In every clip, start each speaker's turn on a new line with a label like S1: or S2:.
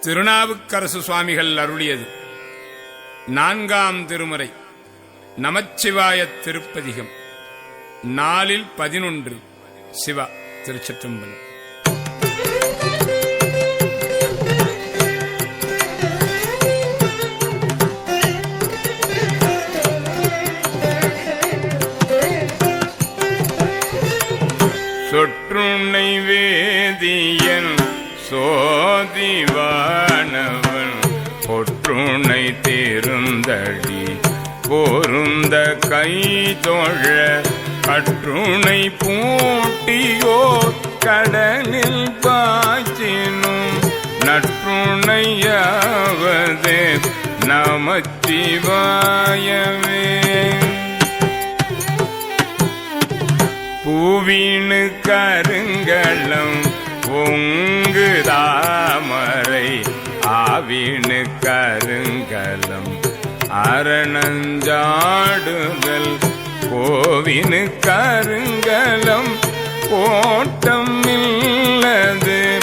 S1: திருநாவுக்கரசு சுவாமிகள் அருளியது. நான்காம் திருமுறை. நமச்சிவாயத் திருப்பதிகம். நாலில் பதினொன்று. சிவா திருச்சிற்றம்பலம். சோதிவானவன் பொற்றுணை தேருந்தடி. போருந்த கை தோழ கற்றுணை பூட்டியோ கடலில் பாய்ச்சினும் நற்றுணையாவது நமச்சிவாயவே. பூவீணு கருங்கலம் பொங்கு வீணு கருங்கலம் அரணஞ்சாடுதல். கோவினு கருங்கலம் கோட்டம் இல்லது.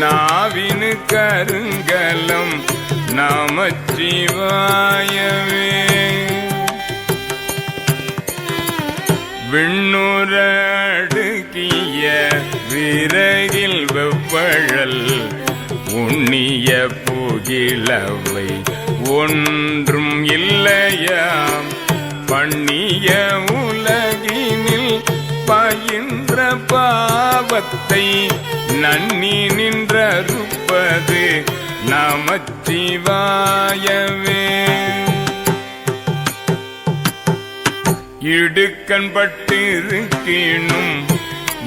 S1: நாவினு கருங்கலம் நமச்சிவாயவே. விண்ணுரடுக்கிய விறகில் வெவ்வழல் உண்ணிய புகிழவை. ஒன்றும் இல்லையாம். பண்ணிய உலகினில் பயின்ற பாவத்தை நன்னி நின்றருப்பது நமச்சிவாயவே. இடுக்கண்பட்டிருக்கினும்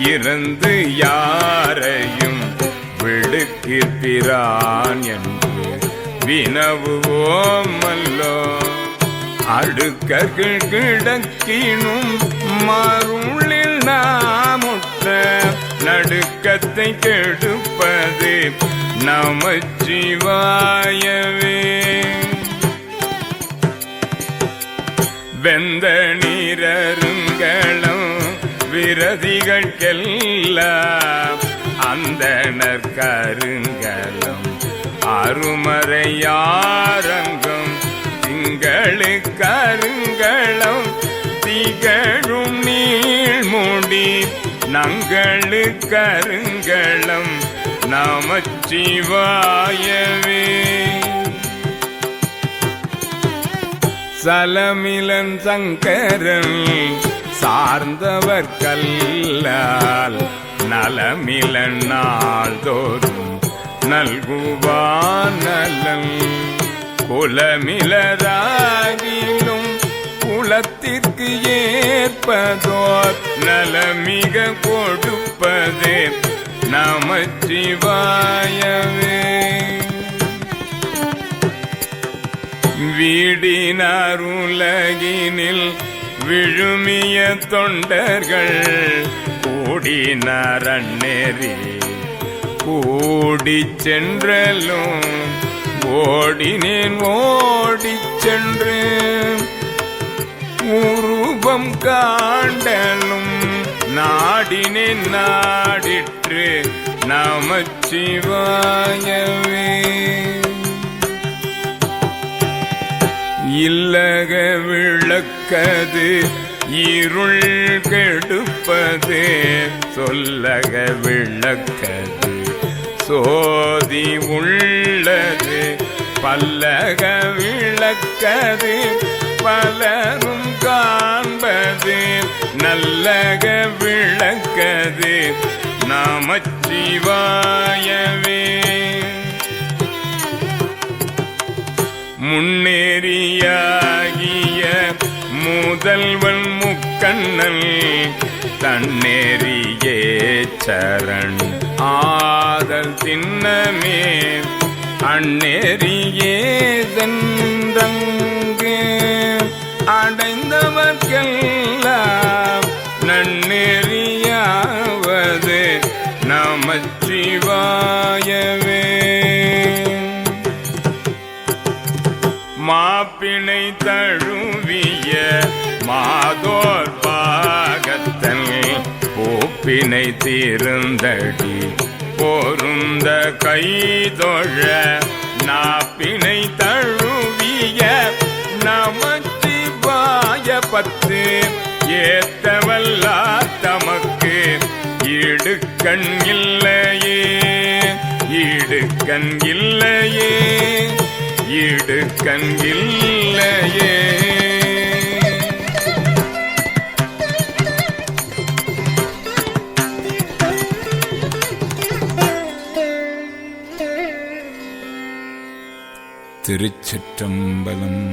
S1: இறந்து யாரையும் விடுக்கிறான் என்று வினவுவோமல்லோ அடுக்கர்கள் கிடக்கினும் மருளில் நாமுற்ற நடுக்கத்தை கெடுப்பது நமச்சிவாயவே. வெந்த நீரருங்களும் விரதிகட்கெல்லாம் அந்தனர் கருங்கலம் அருமறையாரங்கம் திங்களு கருங்கலம் திகழும் நீழ்முடி நங்களு கருங்கலம் நமச்சிவாயவே. சலமிலன் சங்கரன் சார்ந்தவர் கல்லால் நலமில நாள்தோறும் நல்குவான் நலன் குலமிலராகிலும் குலத்திற்கு ஏற்பதோர் நலமிக கொடுப்பதே நமச்சிவாயவே. வீடினாருலகினில் விழுமிய தொண்டர்கள் கூடினார் அந்நெறி கூடி சென்றலும் ஓடினேன் ஓடிச் சென்று உருவம் காண்டலும் நாடினேன் நாடிற்று நமச்சிவாயவே. இல்லக விளக்கது இருள் கெடுப்பது சொல்லக விளக்கது. சோதி உள்ளது பல்லக விளக்கது பலரும் காண்பது நல்லக விளக்கது நாமச்சிவாயவே. முன்னேறியா முதல்வன் முக்கண்ணன் தன்னேறியே சரண். ஆதல் தின்னமே அந்நேறியே சென்றங்கு அடைந்தவர்க்கெல்லாம் மாப்பிணை தழுவிய மாதோர் பாகத்தன் பூப்பினை தீர்ந்தடி. போருந்த கைதொழ நாப்பினை தழுவிய நமச்சிவாய பத்து ஏத்தவல்லா தமக்கு ஈடுக்கண் இல்லையே ஈடுக்கண் இல்லையே. ஈடுக்கண் இல்லையே திருச்சிற்றம்பலம்.